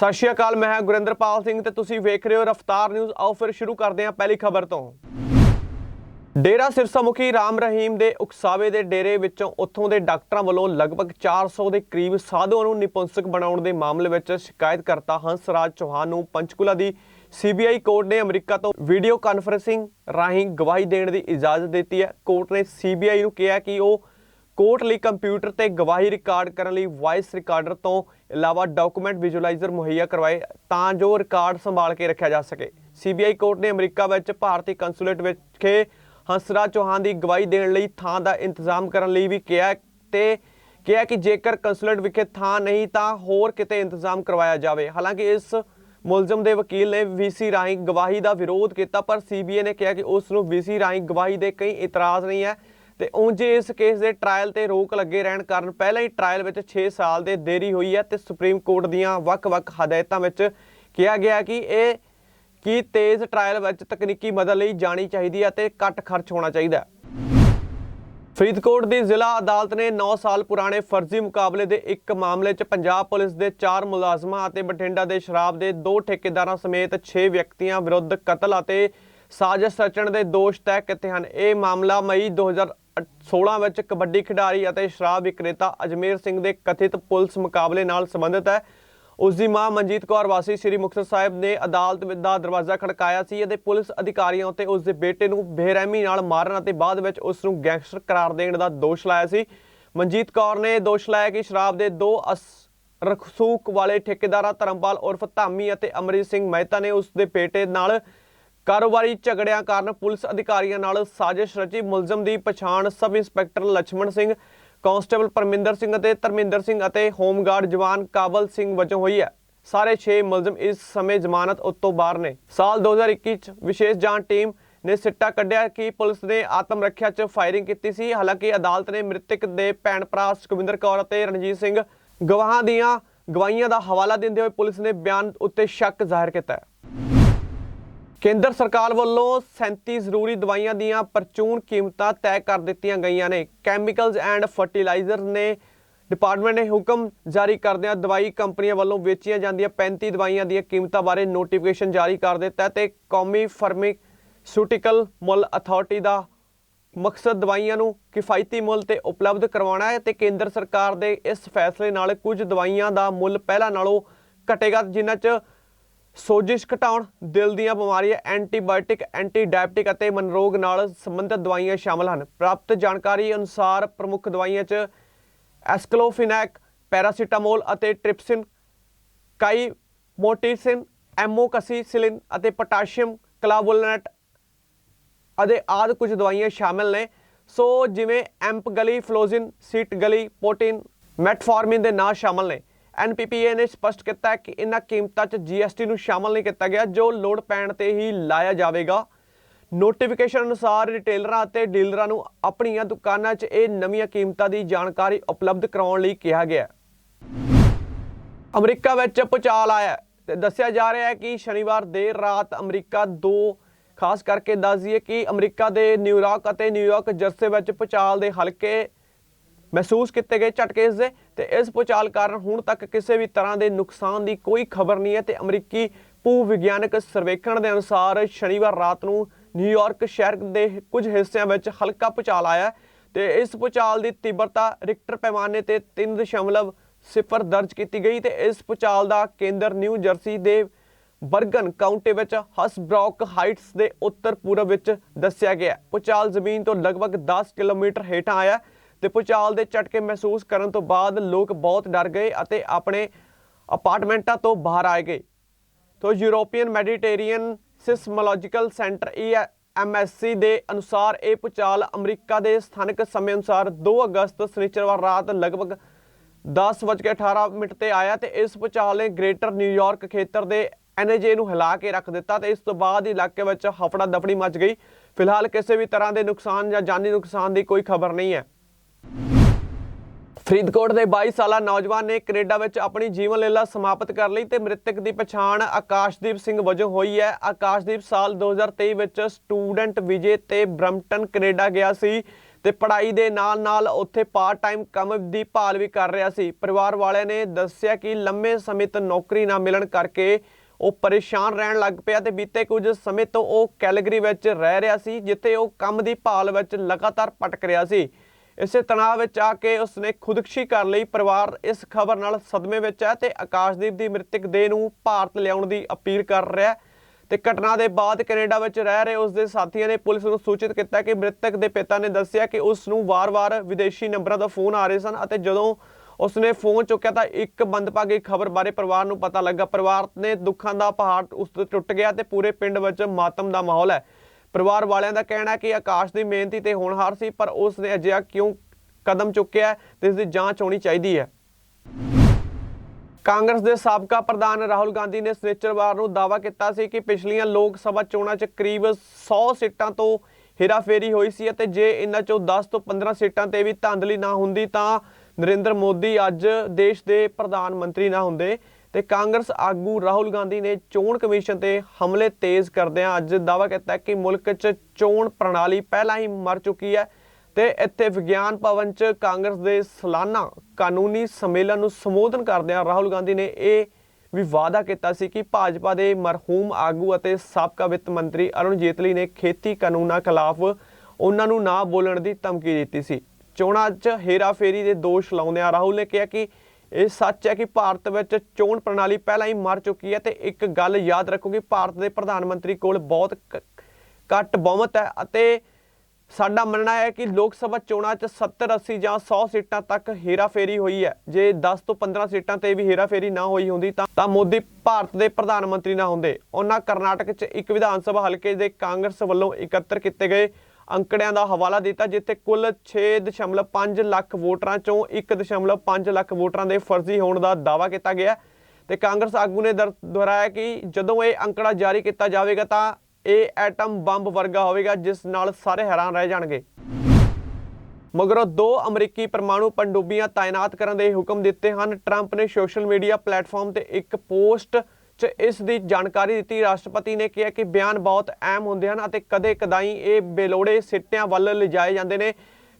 ਸਤਿ ਸ਼੍ਰੀ ਅਕਾਲ, ਮੈਂ ਹਾਂ ਗੁਰਿੰਦਰਪਾਲ ਸਿੰਘ ਤੇ ਤੁਸੀਂ ਵੇਖ ਰਹੇ ਹੋ ਰਫਤਾਰ ਨਿਊਜ਼। ਆਓ ਫਿਰ ਸ਼ੁਰੂ ਕਰਦੇ ਹਾਂ ਪਹਿਲੀ ਖਬਰ ਤੋਂ। ਡੇਰਾ ਸਿਰਸਾ ਮੁਖੀ ਰਾਮ ਰਹੀਮ ਦੇ ਉਕਸਾਵੇ ਦੇ ਡੇਰੇ ਵਿੱਚੋਂ ਉੱਥੋਂ ਦੇ ਡਾਕਟਰਾਂ ਵੱਲੋਂ ਲਗਭਗ 400 ਦੇ ਕਰੀਬ ਸਾਧੂਆਂ ਨੂੰ ਨਿਪੁੰਸਕ ਬਣਾਉਣ ਦੇ ਮਾਮਲੇ ਵਿੱਚ ਸ਼ਿਕਾਇਤਕਰਤਾ ਹੰਸਰਾਜ ਚੌਹਾਨ ਨੂੰ ਪੰਚਕੂਲਾ ਦੀ ਸੀਬੀਆਈ ਕੋਰਟ ਨੇ ਅਮਰੀਕਾ ਤੋਂ ਵੀਡੀਓ ਕਾਨਫਰੈਂਸਿੰਗ ਰਾਹੀਂ ਗਵਾਹੀ ਦੇਣ ਦੀ ਇਜਾਜ਼ਤ ਦਿੱਤੀ ਹੈ। ਕੋਰਟ ਨੇ ਸੀਬੀਆਈ ਨੂੰ ਕਿਹਾ ਕਿ ਉਹ ਕੋਰਟ ਲਈ ਕੰਪਿਊਟਰ ਤੇ ਗਵਾਹੀ ਰਿਕਾਰਡ ਕਰਨ ਲਈ ਵਾਇਸ ਰਿਕਾਰਡਰ ਤੋਂ ਇਲਾਵਾ ਡਾਕੂਮੈਂਟ ਵਿਜ਼ੂਅਲਾਈਜ਼ਰ ਮੁਹੱਈਆ ਕਰਵਾਏ ਤਾਂ ਜੋ ਰਿਕਾਰਡ ਸੰਭਾਲ ਕੇ ਰੱਖਿਆ ਜਾ ਸਕੇ। ਸੀਬੀਆਈ ਕੋਰਟ ਨੇ ਅਮਰੀਕਾ ਵਿੱਚ ਭਾਰਤੀ ਕੰਸੂਲੇਟ ਵਿਖੇ ਹੰਸਰਾਜ ਚੌਹਾਨ ਦੀ ਗਵਾਹੀ ਦੇਣ ਲਈ ਥਾਂ ਦਾ ਇੰਤਜ਼ਾਮ ਕਰਨ ਲਈ ਵੀ ਕਿਹਾ ਤੇ ਕਿਹਾ ਕਿ ਜੇਕਰ ਕੰਸੂਲੇਟ ਵਿਖੇ ਥਾਂ ਨਹੀਂ ਤਾਂ ਹੋਰ ਕਿਤੇ ਇੰਤਜ਼ਾਮ ਕਰਵਾਇਆ ਜਾਵੇ। ਹਾਲਾਂਕਿ ਇਸ ਮੁਲਜ਼ਮ ਦੇ ਵਕੀਲ ਨੇ ਵੀਸੀ ਰਾਹੀਂ ਗਵਾਹੀ ਦਾ ਵਿਰੋਧ ਕੀਤਾ, ਪਰ ਸੀਬੀਆਈ ਨੇ ਕਿਹਾ ਕਿ ਉਸ ਨੂੰ ਵੀਸੀ ਰਾਹੀਂ ਗਵਾਹੀ ਦੇ ਕਈ ਇਤਰਾਜ਼ ਨਹੀਂ ਹੈ। ਤੇ ਉਂਝ ਇਸ ਕੇਸ ਦੇ ਟ੍ਰਾਇਲ ਤੇ ਰੋਕ ਲੱਗੇ ਰਹਿਣ ਕਾਰਨ ਪਹਿਲਾਂ ਹੀ ਟ੍ਰਾਇਲ ਵਿੱਚ 6 ਸਾਲ ਦੇ ਦੇਰੀ ਹੋਈ ਹੈ ਤੇ ਸੁਪਰੀਮ ਕੋਰਟ ਦੀਆਂ ਵੱਖ-ਵੱਖ ਹਦਾਇਤਾਂ ਵਿੱਚ ਕਿਹਾ ਗਿਆ ਕਿ ਇਹ ਕਿ ਤੇਜ਼ ਟ੍ਰਾਇਲ ਵਿੱਚ ਤਕਨੀਕੀ ਮਦਦ ਲਈ ਜਾਣੀ ਚਾਹੀਦੀ ਹੈ ਤੇ ਘੱਟ ਖਰਚ ਹੋਣਾ ਚਾਹੀਦਾ ਫਰੀਦਕੋਟ ਦੀ ਜ਼ਿਲ੍ਹਾ ਅਦਾਲਤ ਨੇ 9 ਸਾਲ ਪੁਰਾਣੇ ਫਰਜ਼ੀ ਮੁਕਾਬਲੇ ਦੇ ਇੱਕ ਮਾਮਲੇ 'ਚ ਪੰਜਾਬ ਪੁਲਿਸ ਦੇ 4 ਮੁਲਾਜ਼ਮਾਂ ਅਤੇ ਬਠਿੰਡਾ ਦੇ ਸ਼ਰਾਬ ਦੇ ਦੋ ਠੇਕੇਦਾਰਾਂ ਸਮੇਤ 6 ਵਿਅਕਤੀਆਂ ਵਿਰੁੱਧ ਕਤਲ ਅਤੇ ਸਾਜ਼ਿਸ਼ ਰਚਣ ਦੇ ਦੋਸ਼ ਤੈਅ ਕੀਤੇ ਹਨ। ਇਹ ਮਾਮਲਾ ਮਈ 2016 ਵਿੱਚ ਕਬੱਡੀ ਖਿਡਾਰੀ ਅਤੇ ਸ਼ਰਾਬ ਵਿਕਰੇਤਾ ਅਜਮੇਰ ਸਿੰਘ ਦੇ ਕਥਿਤ ਪੁਲਿਸ ਮੁਕਾਬਲੇ ਨਾਲ ਸੰਬੰਧਿਤ ਹੈ। ਉਸ ਦੀ ਮਾਂ ਮਨਜੀਤ ਕੌਰ ਵਾਸੀ ਸ੍ਰੀ ਮੁਕਤਸਰ ਸਾਹਿਬ ਨੇ ਅਦਾਲਤ ਦਾ ਦਰਵਾਜ਼ਾ ਖੜਕਾਇਆ ਸੀ ਅਤੇ ਪੁਲਿਸ ਅਧਿਕਾਰੀਆਂ ਉੱਤੇ ਉਸ ਦੇ ਬੇਟੇ ਨੂੰ ਬੇਰਹਿਮੀ ਨਾਲ ਮਾਰਨ ਅਤੇ ਬਾਅਦ ਵਿੱਚ ਉਸ ਨੂੰ ਗੈਂਗਸਟਰ ਕਰਾਰ ਦੇਣ ਦਾ ਦੋਸ਼ ਲਾਇਆ ਸੀ। ਮਨਜੀਤ ਕੌਰ ਨੇ ਦੋਸ਼ ਲਾਇਆ ਕਿ ਸ਼ਰਾਬ ਦੇ ਦੋ ਅਸ, ਰਖਸੂਕ ਵਾਲੇ ਠੇਕੇਦਾਰਾਂ ਧਰਮਪਾਲ ਉਰਫ ਧਾਮੀ ਅਤੇ ਅਮਰੀਤ ਸਿੰਘ ਮਹਿਤਾ ਨੇ ਉਸ ਦੇ ਬੇਟੇ ਨਾਲ ਕਾਰੋਬਾਰੀ ਝਗੜਿਆਂ ਕਾਰਨ ਪੁਲਿਸ ਅਧਿਕਾਰੀਆਂ ਨਾਲ ਸਾਜ਼ਿਸ਼ ਰਚੀ। ਮੁਲਜ਼ਮ ਦੀ ਪਛਾਣ sub inspector Lachhman Singh, constable Parminder Singh ਅਤੇ ਧਰਮਿੰਦਰ ਸਿੰਘ ਅਤੇ ਹੋਮਗਾਰਡ ਜਵਾਨ ਕਾਬਲ ਸਿੰਘ ਵਜੋਂ ਹੋਈ ਹੈ। ਸਾਰੇ 6 ਮੁਲਜ਼ਮ ਇਸ ਸਮੇਂ ਜ਼ਮਾਨਤ ਉੱਤੋਂ ਬਾਹਰ ਨੇ। ਸਾਲ 2021 ਚ ਵਿਸ਼ੇਸ਼ ਜਾਂਚ ਟੀਮ ਨੇ ਸਿੱਟਾ ਕੱਢਿਆ ਕਿ ਪੁਲਿਸ ਨੇ ਆਤਮ ਰੱਖਿਆ 'ਚ ਫਾਇਰਿੰਗ ਕੀਤੀ ਸੀ। ਹਾਲਾਂਕਿ ਅਦਾਲਤ ਨੇ ਮ੍ਰਿਤਕ ਦੇ ਭੈਣ ਭਰਾ ਸੁਖਵਿੰਦਰ ਕੌਰ ਅਤੇ ਰਣਜੀਤ ਸਿੰਘ ਗਵਾਹਾਂ ਦੀਆਂ ਗਵਾਹੀਆਂ ਦਾ ਹਵਾਲਾ ਦਿੰਦੇ ਹੋਏ ਪੁਲਿਸ ਨੇ ਬਿਆਨ ਉੱਤੇ ਸ਼ੱਕ ਜ਼ਾਹਿਰ ਕੀਤਾ ਕੇਂਦਰ ਸਰਕਾਰ ਵੱਲੋਂ 37 ਜ਼ਰੂਰੀ ਦਵਾਈਆਂ ਦੀਆਂ ਪਰਚੂਨ ਕੀਮਤਾਂ ਤੈਅ ਕਰ ਦਿੱਤੀਆਂ ਗਈਆਂ ਨੇ। ਕੈਮੀਕਲਜ਼ ਐਂਡ ਫਰਟੀਲਾਈਜ਼ਰ ਨੇ ਡਿਪਾਰਟਮੈਂਟ ਨੇ ਹੁਕਮ ਜਾਰੀ ਕਰਦਿਆਂ ਦਵਾਈ ਕੰਪਨੀਆਂ ਵੱਲੋਂ ਵੇਚੀਆਂ ਜਾਂਦੀਆਂ 35 ਦਵਾਈਆਂ ਦੀਆਂ ਕੀਮਤਾਂ ਬਾਰੇ ਨੋਟੀਫਿਕੇਸ਼ਨ ਜਾਰੀ ਕਰ ਦਿੱਤਾ ਹੈ ਤੇ ਕੌਮੀ ਫਾਰਮਾਸਿਊਟੀਕਲ ਮੁੱਲ ਅਥਾਰਟੀ ਦਾ ਮਕਸਦ ਦਵਾਈਆਂ ਨੂੰ ਕਿਫਾਇਤੀ ਮੁੱਲ ਤੇ ਉਪਲਬਧ ਕਰਵਾਉਣਾ ਹੈ ਤੇ ਕੇਂਦਰ ਸਰਕਾਰ ਦੇ ਇਸ ਫੈਸਲੇ ਨਾਲ ਕੁਝ ਦਵਾਈਆਂ ਦਾ ਮੁੱਲ ਪਹਿਲਾਂ ਨਾਲੋਂ ਘਟੇਗਾ ਜਿਨ੍ਹਾਂ 'ਚ ਸੋਜਿਸ਼ ਘਟਾਉਣ, ਦਿਲ ਦੀਆਂ ਬਿਮਾਰੀਆਂ, ਐਂਟੀਬਾਇਓਟਿਕ ਐਂਟੀ ਡਾਇਬਟਿਕ ਅਤੇ ਮਨਰੋਗ ਨਾਲ ਸੰਬੰਧਿਤ ਦਵਾਈਆਂ ਸ਼ਾਮਲ ਹਨ। ਪ੍ਰਾਪਤ ਜਾਣਕਾਰੀ ਅਨੁਸਾਰ ਪ੍ਰਮੁੱਖ ਦਵਾਈਆਂ 'ਚ ਐਸਕਲੋਫਿਨੈਕ, ਪੈਰਾਸੀਟਾਮੋਲ ਅਤੇ ਟ੍ਰਿਪਸਿਨ, ਕਾਈਮੋਟਿਸਿਨ, ਐਮੋਕਸੀਸਿਲਿਨ ਅਤੇ ਪੋਟਾਸ਼ੀਅਮ, ਕਲਾਵੋਲਨੇਟ ਅਤੇ ਆਦਿ ਕੁਝ ਦਵਾਈਆਂ ਸ਼ਾਮਿਲ ਨੇ। ਸੋ ਜਿਵੇਂ ਐਂਪ ਗਲੀ ਫਲੋਜ਼ਿਨ ਸੀਟ ਗਲੀ ਪੋਟਿਨ, ਮੈਟਫਾਰਮਿਨ ਦੇ ਨਾਂ ਸ਼ਾਮਲ ਨੇ। ਐਨਪੀਪੀਏ ਨੇ ਸਪਸ਼ਟ ਕੀਤਾ ਹੈ ਕਿ ਇਨ੍ਹਾਂ ਕੀਮਤਾਂ 'ਚ ਜੀਐਸਟੀ ਨੂੰ ਸ਼ਾਮਲ ਨਹੀਂ ਕੀਤਾ ਗਿਆ, ਜੋ ਲੋੜ ਪੈਣ ਤੇ ਹੀ ਲਾਇਆ ਜਾਵੇਗਾ। ਨੋਟੀਫਿਕੇਸ਼ਨ ਅਨੁਸਾਰ ਰਿਟੇਲਰਾਂ ਅਤੇ ਡੀਲਰਾਂ ਨੂੰ ਆਪਣੀਆਂ ਦੁਕਾਨਾਂ 'ਚ ਇਹ ਨਵੀਆਂ ਕੀਮਤਾਂ ਦੀ ਜਾਣਕਾਰੀ ਉਪਲਬਧ ਕਰਾਉਣ ਲਈ ਕਿਹਾ ਗਿਆ। ਅਮਰੀਕਾ ਵਿੱਚ ਭੂਚਾਲ ਆਇਆ ਹੈ ਤੇ ਦੱਸਿਆ ਜਾ ਰਿਹਾ ਹੈ ਕਿ ਸ਼ਨੀਵਾਰ ਦੇਰ ਰਾਤ ਅਮਰੀਕਾ ਦੋ, ਖਾਸ ਕਰਕੇ ਦੱਸ ਦਈਏ ਕਿ ਅਮਰੀਕਾ ਦੇ ਨਿਊਯਾਰਕ ਅਤੇ ਨਿਊਯਾਰਕ ਜਰਸੇ ਵਿੱਚ ਭੂਚਾਲ ਦੇ ਹਲਕੇ ਮਹਿਸੂਸ ਕੀਤੇ ਗਏ ਝਟਕੇ ਇਸ ਦੇ ਤੇ ਇਸ ਭੂਚਾਲ ਕਾਰਨ ਹੁਣ ਤੱਕ ਕਿਸੇ ਵੀ ਤਰ੍ਹਾਂ ਦੇ ਨੁਕਸਾਨ ਦੀ ਕੋਈ ਖਬਰ ਨਹੀਂ ਹੈ ਤੇ ਅਮਰੀਕੀ ਭੂ ਵਿਗਿਆਨਕ ਸਰਵੇਖਣ ਦੇ ਅਨੁਸਾਰ ਸ਼ਨੀਵਾਰ ਰਾਤ ਨੂੰ ਨਿਊਯਾਰਕ ਸ਼ਹਿਰ ਦੇ ਕੁਝ ਹਿੱਸਿਆਂ ਵਿੱਚ ਹਲਕਾ ਭੂਚਾਲ ਆਇਆ ਹੈ ਤੇ ਇਸ ਭੂਚਾਲ ਦੀ ਤੀਬਰਤਾ ਰਿਕਟਰ ਪੈਮਾਨੇ ਤੇ 3.0 ਦਰਜ ਕੀਤੀ ਗਈ ਤੇ ਇਸ ਭੂਚਾਲ ਦਾ ਕੇਂਦਰ ਨਿਊ ਜਰਸੀ ਦੇ ਬਰਗਨ ਕਾਉਂਟੀ ਵਿੱਚ ਹਸਬ੍ਰੌਕ ਹਾਈਟਸ ਦੇ ਉੱਤਰ ਪੂਰਬ ਵਿੱਚ ਦੱਸਿਆ ਗਿਆ ਹੈ। ਭੂਚਾਲ ਜ਼ਮੀਨ ਤੋਂ ਲਗਭਗ 10 ਕਿਲੋਮੀਟਰ ਹੇਠਾਂ ਆਇਆ ਤੇ ਭੂਚਾਲ ਦੇ ਝਟਕੇ ਮਹਿਸੂਸ ਕਰਨ ਤੋਂ ਬਾਅਦ ਲੋਕ ਬਹੁਤ ਡਰ ਗਏ ਅਤੇ ਆਪਣੇ ਅਪਾਰਟਮੈਂਟਾਂ ਤੋਂ ਬਾਹਰ ਆਏ ਗਏ। ਤੋ European Mediterranean seismological centre MSC ਦੇ ਅਨੁਸਾਰ ਇਹ ਭੂਚਾਲ ਅਮਰੀਕਾ ਦੇ ਸਥਾਨਕ ਸਮੇਂ ਅਨੁਸਾਰ 2 ਅਗਸਤ ਸ਼ਨੀਚਰਵਾਰ ਰਾਤ ਲਗਭਗ 10:18 ਮਿੰਟ ਤੇ ਆਇਆ ਤੇ ਇਸ ਭੂਚਾਲ ਨੇ ਗ੍ਰੇਟਰ ਨਿਊਯਾਰਕ ਖੇਤਰ ਦੇ ਐਨਏਜੇ ਨੂੰ ਹਿਲਾ ਕੇ ਰੱਖ ਦਿੱਤਾ ਤੇ ਇਸ ਤੋਂ ਬਾਅਦ ਇਲਾਕੇ ਵਿੱਚ ਹਫੜਾ ਦਫੜੀ ਮਚ ਗਈ। ਫਿਲਹਾਲ ਕਿਸੇ ਵੀ ਤਰ੍ਹਾਂ ਦੇ ਨੁਕਸਾਨ ਜਾਂ ਜਾਨੀ ਨੁਕਸਾਨ ਦੀ ਕੋਈ ਖਬਰ ਨਹੀਂ ਹੈ। ਫਰੀਦਕੋਟ ਦੇ 22 ਸਾਲਾ ਨੌਜਵਾਨ ਨੇ ਕੈਨੇਡਾ ਵਿੱਚ ਆਪਣੀ ਜੀਵਨ ਲੀਲਾ ਸਮਾਪਤ ਕਰ ਲਈ ਤੇ ਮ੍ਰਿਤਕ ਦੀ ਪਛਾਣ ਆਕਾਸ਼ਦੀਪ ਸਿੰਘ ਵਜੋਂ ਹੋਈ ਹੈ। ਆਕਾਸ਼ਦੀਪ ਸਾਲ 2023 ਵਿੱਚ ਸਟੂਡੈਂਟ ਵਿਜੇ ਤੇ ਬ੍ਰਮਟਨ ਕੈਨੇਡਾ ਗਿਆ ਸੀ ਤੇ ਪੜ੍ਹਾਈ ਦੇ ਨਾਲ-ਨਾਲ ਉੱਥੇ ਪਾਰਟ ਟਾਈਮ ਕੰਮ ਦੀ ਭਾਲ ਵੀ ਕਰ ਰਿਹਾ ਸੀ। ਪਰਿਵਾਰ ਵਾਲਿਆਂ ਨੇ ਦੱਸਿਆ ਕਿ ਲੰਮੇ ਸਮੇਂ ਤੋਂ ਨੌਕਰੀ ਨਾ ਮਿਲਣ ਕਰਕੇ ਉਹ ਪਰੇਸ਼ਾਨ ਰਹਿਣ ਲੱਗ ਪਿਆ ਤੇ ਬੀਤੇ ਕੁਝ ਸਮੇਂ ਤੋਂ ਉਹ ਕੈਲਗਰੀ ਵਿੱਚ ਰਹਿ ਰਿਹਾ ਸੀ, ਜਿੱਥੇ ਉਹ ਕੰਮ ਦੀ ਭਾਲ ਵਿੱਚ ਲਗਾਤਾਰ ਭਟਕ ਰਿਹਾ ਸੀ। ਇਸੇ ਤਣਾਅ ਵਿੱਚ ਆ ਕੇ ਉਸਨੇ ਖੁਦਕੁਸ਼ੀ ਕਰ ਲਈ। ਪਰਿਵਾਰ ਇਸ ਖਬਰ ਨਾਲ ਸਦਮੇ ਵਿੱਚ ਹੈ ਤੇ ਆਕਾਸ਼ਦੀਪ ਦੀ ਮ੍ਰਿਤਕ ਦੇਹ ਨੂੰ ਭਾਰਤ ਲਿਆਉਣ ਦੀ ਅਪੀਲ ਕਰ ਰਿਹਾ ਹੈ। ਤੇ ਘਟਨਾ ਦੇ ਬਾਅਦ ਕੈਨੇਡਾ ਵਿੱਚ ਰਹਿ ਰਹੇ ਉਸ ਦੇ ਸਾਥੀਆਂ ਨੇ ਪੁਲਿਸ ਨੂੰ ਸੂਚਿਤ ਕੀਤਾ ਕਿ ਮ੍ਰਿਤਕ ਦੇ ਪਿਤਾ ਨੇ ਦੱਸਿਆ ਕਿ ਉਸ ਨੂੰ ਵਾਰ-ਵਾਰ ਵਿਦੇਸ਼ੀ ਨੰਬਰਾਂ ਤੋਂ ਫੋਨ ਆ ਰਹੇ ਸਨ ਅਤੇ ਜਦੋਂ ਉਸਨੇ ਫੋਨ ਚੁੱਕਿਆ ਤਾਂ ਇੱਕ ਮੰਦਭਾਗੀ ਖਬਰ ਬਾਰੇ ਪਰਿਵਾਰ ਨੂੰ ਪਤਾ ਲੱਗਾ। ਪਰਿਵਾਰ ਨੇ ਦੁੱਖਾਂ ਦਾ ਪਹਾੜ ਉਸ ਤੇ ਟੁੱਟ ਗਿਆ ਤੇ ਪੂਰੇ ਪਿੰਡ ਵਿੱਚ ਮਾਤਮ ਦਾ ਮਾਹੌਲ ਹੈ। ਪਰਿਵਾਰ ਵਾਲਿਆਂ ਦਾ ਕਹਿਣਾ ਹੈ ਕਿ ਆਕਾਸ਼ ਦੀ ਮਿਹਨਤੀ ਤੇ ਹੋਣਹਾਰ ਸੀ, ਪਰ ਉਸ ਨੇ ਅਜਿਹਾ ਕਿਉਂ ਕਦਮ ਚੁੱਕਿਆ ਤੇ ਇਸ ਦੀ ਜਾਂਚ ਹੋਣੀ ਚਾਹੀਦੀ ਹੈ। ਕਾਂਗਰਸ ਦੇ ਸਾਬਕਾ ਪ੍ਰਧਾਨ ਰਾਹੁਲ ਗਾਂਧੀ ਨੇ ਸਨੇਚਰਵਾਰ ਨੂੰ ਦਾਅਵਾ ਕੀਤਾ ਸੀ ਕਿ ਪਿਛਲੀਆਂ ਲੋਕ ਸਭਾ ਚੋਣਾਂ 'ਚ ਕਰੀਬ 100 ਸੀਟਾਂ ਤੋਂ ਹੇਰਾਫੇਰੀ ਹੋਈ ਸੀ ਅਤੇ ਜੇ ਇਹਨਾਂ 'ਚੋਂ 10 ਤੋਂ 15 ਸੀਟਾਂ ਤੇ ਵੀ ਧਾਂਦਲੀ ਨਾ ਹੁੰਦੀ ਤਾਂ ਨਰਿੰਦਰ ਮੋਦੀ ਅੱਜ ਦੇਸ਼ ਦੇ ਪ੍ਰਧਾਨ ਮੰਤਰੀ ਨਾ ਹੁੰਦੇ। ਤੇ ਕਾਂਗਰਸ ਆਗੂ ਰਾਹੁਲ ਗਾਂਧੀ ਨੇ ਚੋਣ ਕਮਿਸ਼ਨ ਤੇ ਹਮਲੇ ਤੇਜ਼ ਕਰਦਿਆਂ ਅੱਜ ਦਾਅਵਾ ਕੀਤਾ ਕਿ ਮੁਲਕ 'ਚ ਚੋਣ ਪ੍ਰਣਾਲੀ ਪਹਿਲਾਂ ਹੀ ਮਰ ਚੁੱਕੀ ਹੈ ਤੇ ਇੱਥੇ ਵਿਗਿਆਨ ਭਵਨ 'ਚ ਕਾਂਗਰਸ ਦੇ ਸਾਲਾਨਾ ਕਾਨੂੰਨੀ ਸੰਮੇਲਨ ਨੂੰ ਸੰਬੋਧਨ ਕਰਦਿਆਂ ਰਾਹੁਲ ਗਾਂਧੀ ਨੇ ਇਹ ਵੀ ਵਾਅਦਾ ਕੀਤਾ ਸੀ ਕਿ ਭਾਜਪਾ ਦੇ ਮਰਹੂਮ ਆਗੂ ਅਤੇ ਸਾਬਕਾ ਵਿੱਤ ਮੰਤਰੀ ਅਰੁਣ ਜੇਤਲੀ ਨੇ ਖੇਤੀ ਕਾਨੂੰਨਾਂ ਖਿਲਾਫ ਉਹਨਾਂ ਨੂੰ ਨਾ ਬੋਲਣ ਦੀ ਧਮਕੀ ਦਿੱਤੀ ਸੀ। ਚੋਣਾਂ 'ਚ ਹੇਰਾਫੇਰੀ ਦੇ ਦੋਸ਼ ਲਾਉਂਦਿਆਂ ਰਾਹੁਲ ਨੇ ਕਿਹਾ ਕਿ ਇਹ ਸੱਚ ਹੈ ਕਿ ਭਾਰਤ ਵਿੱਚ ਚੋਣ ਪ੍ਰਣਾਲੀ ਪਹਿਲਾਂ ਹੀ ਮਰ ਚੁੱਕੀ ਹੈ ਤੇ ਇੱਕ ਗੱਲ ਯਾਦ ਰੱਖੋ ਕਿ ਭਾਰਤ ਦੇ ਪ੍ਰਧਾਨ ਮੰਤਰੀ ਕੋਲ ਬਹੁਤ ਘੱਟ ਬਹੁਮਤ ਹੈ ਅਤੇ ਸਾਡਾ ਮੰਨਣਾ ਹੈ ਕਿ ਲੋਕ ਸਭਾ ਚੋਣਾਂ 'ਚ 70 80 ਜਾਂ 100 ਸੀਟਾਂ ਤੱਕ ਹੇਰਾਫੇਰੀ ਹੋਈ ਹੈ। ਜੇ 10 ਤੋਂ 15 ਸੀਟਾਂ ਤੇ ਵੀ ਹੇਰਾਫੇਰੀ ਨਾ ਹੋਈ ਹੁੰਦੀ ਤਾਂ ਤਾਂ ਮੋਦੀ ਭਾਰਤ ਦੇ ਪ੍ਰਧਾਨ ਮੰਤਰੀ ਨਾ ਹੁੰਦੇ। ਉਹਨਾਂ ਕਰਨਾਟਕ 'ਚ ਇੱਕ ਵਿਧਾਨ ਸਭਾ ਹਲਕੇ ਦੇ ਕਾਂਗਰਸ ਵੱਲੋਂ ਇਕੱਤਰ ਕੀਤੇ ਗਏ ਅੰਕੜਿਆਂ ਦਾ ਹਵਾਲਾ ਦਿੱਤਾ, ਜਿੱਥੇ ਕੁੱਲ 6.5 ਲੱਖ ਵੋਟਰਾਂ ਚੋਂ 1.5 ਲੱਖ ਵੋਟਰਾਂ ਦੇ ਫਰਜ਼ੀ ਹੋਣ ਦਾ ਦਾਅਵਾ ਕੀਤਾ ਗਿਆ ਤੇ ਕਾਂਗਰਸ ਆਗੂ ਨੇ ਦਰ- ਦੁਹਰਾਇਆ ਕਿ ਜਦੋਂ ਇਹ ਅੰਕੜਾ ਜਾਰੀ ਕੀਤਾ ਜਾਵੇਗਾ ਤਾਂ ਇਹ ਐਟਮ ਬੰਬ ਵਰਗਾ ਹੋਵੇਗਾ, ਜਿਸ ਨਾਲ ਸਾਰੇ ਹੈਰਾਨ ਰਹਿ ਜਾਣਗੇ। ਮਗਰੋਂ ਦੋ ਅਮਰੀਕੀ ਪਰਮਾਣੂ ਪਣਡੁੱਬੀਆਂ ਤਾਇਨਾਤ ਕਰਨ ਦੇ ਹੁਕਮ ਦਿੱਤੇ ਹਨ। ਟਰੰਪ ਨੇ ਸੋਸ਼ਲ ਮੀਡੀਆ ਪਲੇਟਫਾਰਮ ਤੇ ਇੱਕ ਪੋਸਟ 'ਚ ਇਸ ਦੀ ਜਾਣਕਾਰੀ ਦਿੱਤੀ। ਰਾਸ਼ਟਰਪਤੀ ਨੇ ਕਿਹਾ ਕਿ ਬਿਆਨ ਬਹੁਤ ਅਹਿਮ ਹੁੰਦੇ ਹਨ ਅਤੇ ਕਦੇ-ਕਦਾਈ ਇਹ ਬੇਲੋੜੇ ਸਿੱਟਿਆਂ ਵੱਲ ਲਿਜਾਏ ਜਾਂਦੇ ਨੇ।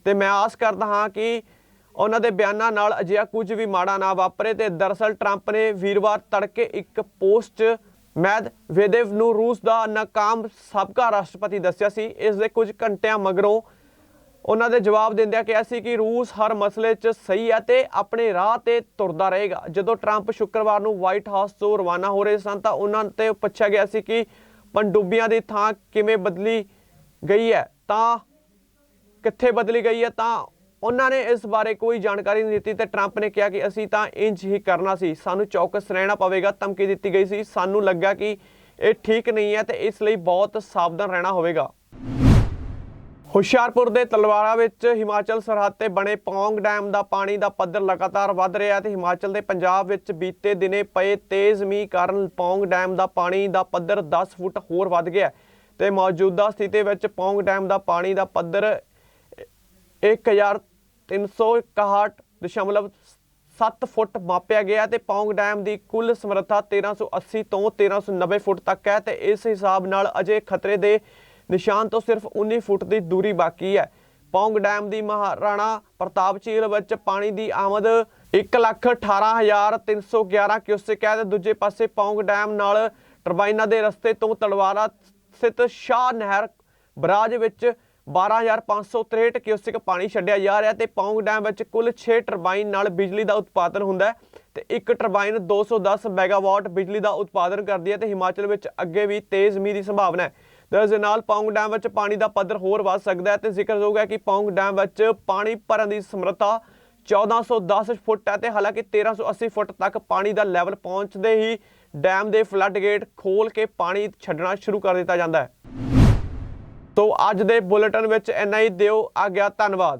ਤੇ ਮੈਂ ਆਸ ਕਰਦਾ ਹਾਂ ਕਿ ਉਹਨਾਂ ਦੇ ਬਿਆਨਾਂ ਨਾਲ ਅਜਿਹਾ ਕੁਝ ਵੀ ਮਾੜਾ ਨਾ ਵਾਪਰੇ ਤੇ ਦਰਅਸਲ ਟਰੰਪ ਨੇ ਵੀਰਵਾਰ ਤੜਕੇ ਇੱਕ ਪੋਸਟ 'ਚ ਮੈਦ ਵੇਦੇਵ ਨੂੰ ਰੂਸ ਦਾ ਨਾਕਾਮ ਸਾਬਕਾ ਰਾਸ਼ਟਰਪਤੀ ਦੱਸਿਆ ਸੀ। ਇਸ ਦੇ ਕੁਝ ਘੰਟਿਆਂ ਮਗਰੋਂ ਉਹਨਾਂ ਦੇ ਜਵਾਬ ਦਿੰਦਿਆਂ ਕਿਹਾ ਸੀ ਕਿ ਰੂਸ ਹਰ ਮਸਲੇ 'ਚ ਸਹੀ ਹੈ ਤੇ ਆਪਣੇ ਰਾਹ ਤੇ ਤੁਰਦਾ ਰਹੇਗਾ। ਜਦੋਂ ਟਰੰਪ ਸ਼ੁੱਕਰਵਾਰ ਨੂੰ ਵਾਈਟ ਹਾਊਸ ਤੋਂ ਰਵਾਨਾ ਹੋ ਰਹੇ ਸਨ ਤਾਂ ਉਹਨਾਂ ਤੇ ਪੁੱਛਿਆ ਗਿਆ ਸੀ ਕਿ ਪਣਡੁੱਬੀਆਂ ਦੀ ਥਾਂ ਕਿਵੇਂ ਬਦਲੀ ਗਈ ਹੈ? ਤਾਂ ਕਿੱਥੇ ਬਦਲੀ ਗਈ ਹੈ? ਤਾਂ ਉਹਨਾਂ ਨੇ ਇਸ ਬਾਰੇ ਕੋਈ ਜਾਣਕਾਰੀ ਨਹੀਂ ਦਿੱਤੀ ਤੇ ਟਰੰਪ ਨੇ ਕਿਹਾ ਕਿ ਅਸੀਂ ਤਾਂ ਇੰਜ ਹੀ ਕਰਨਾ ਸੀ। ਸਾਨੂੰ ਚੌਕਸ ਰਹਿਣਾ ਪਵੇਗਾ, ਧਮਕੀ ਦਿੱਤੀ ਗਈ ਸੀ। ਸਾਨੂੰ ਲੱਗਾ ਕਿ ਇਹ ਠੀਕ ਨਹੀਂ ਹੈ ਤੇ ਇਸ ਲਈ ਬਹੁਤ ਸਾਵਧਾਨ ਰਹਿਣਾ ਹੋਵੇਗਾ। ਹੁਸ਼ਿਆਰਪੁਰ ਦੇ ਤਲਵਾਰਾ ਵਿੱਚ ਹਿਮਾਚਲ ਸਰਹੱਦ ਤੇ ਬਣੇ ਪੌਂਗ ਡੈਮ ਦਾ ਪਾਣੀ ਦਾ ਪੱਧਰ ਲਗਾਤਾਰ ਵੱਧ ਰਿਹਾ ਹੈ ਤੇ ਹਿਮਾਚਲ ਦੇ ਪੰਜਾਬ ਵਿੱਚ ਬੀਤੇ ਦਿਨੇ ਪਏ ਤੇਜ਼ ਮੀਂਹ ਕਾਰਨ ਪੌਂਗ ਡੈਮ ਦਾ ਪਾਣੀ ਦਾ ਪੱਧਰ 10 ਫੁੱਟ ਹੋਰ ਵੱਧ ਗਿਆ ਹੈ ਤੇ ਮੌਜੂਦਾ ਸਥਿਤੀ ਵਿੱਚ ਪੌਂਗ ਡੈਮ ਦਾ ਪਾਣੀ ਦਾ ਪੱਧਰ 1361.7 ਫੁੱਟ ਮਾਪਿਆ ਗਿਆ ਤੇ ਪੌਂਗ ਡੈਮ ਦੀ ਕੁੱਲ ਸਮਰੱਥਾ 1380 ਤੋਂ 1390 ਫੁੱਟ ਤੱਕ ਹੈ ਤੇ ਇਸ ਹਿਸਾਬ ਨਾਲ ਅਜੇ ਖਤਰੇ ਦੇ ਨਿਸ਼ਾਨ ਤੋਂ ਸਿਰਫ 19 ਫੁੱਟ ਦੀ ਦੂਰੀ ਬਾਕੀ ਹੈ। ਪੌਂਗ ਡੈਮ ਦੀ ਮਹਾਰਾਣਾ ਪ੍ਰਤਾਪ ਝੀਲ ਵਿੱਚ ਪਾਣੀ ਦੀ ਆਮਦ 118311 ਕਿਊਸਿਕ ਹੈ ਤੇ ਦੂਜੇ ਪਾਸੇ ਪੌਂਗ ਡੈਮ ਨਾਲ ਟਰਬਾਈਨਾਂ ਦੇ ਰਸਤੇ ਤੋਂ ਤਲਵਾਰਾ ਸਥਿਤ ਸ਼ਾਹ ਨਹਿਰ ਬਰਾਜ ਵਿੱਚ 12563 ਕਿਊਸਿਕ ਪਾਣੀ ਛੱਡਿਆ ਜਾ ਰਿਹਾ ਤੇ ਪੌਂਗ ਡੈਮ ਵਿੱਚ ਕੁੱਲ 6 ਟਰਬਾਈਨ ਨਾਲ ਬਿਜਲੀ ਦਾ ਉਤਪਾਦਨ ਹੁੰਦਾ ਹੈ ਤੇ ਇੱਕ ਟਰਬਾਈਨ 210 ਮੈਗਾਵਾਟ ਬਿਜਲੀ ਦਾ ਉਤਪਾਦਨ ਕਰਦੀ ਹੈ ਤੇ ਹਿਮਾਚਲ ਵਿੱਚ ਅੱਗੇ ਵੀ ਤੇਜ਼ ਮੀਂਹ ਦੀ ਸੰਭਾਵਨਾ ਹੈ। ਇਸ ਦੇ ਨਾਲ ਪੌਂਗ ਡੈਮ ਵਿੱਚ ਪਾਣੀ ਦਾ ਪੱਧਰ ਹੋਰ ਵੱਧ ਸਕਦਾ ਹੈ ਤੇ ਜ਼ਿਕਰਯੋਗ ਹੈ ਕਿ ਪੌਂਗ ਡੈਮ ਵਿੱਚ ਪਾਣੀ ਭਰਨ ਦੀ ਸਮਰੱਥਾ 1410 ਫੁੱਟ ਹੈ ਤੇ ਹਾਲਾਂਕਿ 1380 ਫੁੱਟ ਤੱਕ ਪਾਣੀ ਦਾ ਲੈਵਲ ਪਹੁੰਚਦੇ ਹੀ ਡੈਮ ਦੇ ਫਲੱਡ ਗੇਟ ਖੋਲ ਕੇ ਪਾਣੀ ਛੱਡਣਾ ਸ਼ੁਰੂ ਕਰ ਦਿੱਤਾ ਜਾਂਦਾ ਹੈ। ਤੋ ਅੱਜ ਦੇ ਬੁਲੇਟਿਨ ਵਿੱਚ ਇੰਨਾ ਹੀ। ਦਿਓ ਆ ਗਿਆ ਧੰਨਵਾਦ।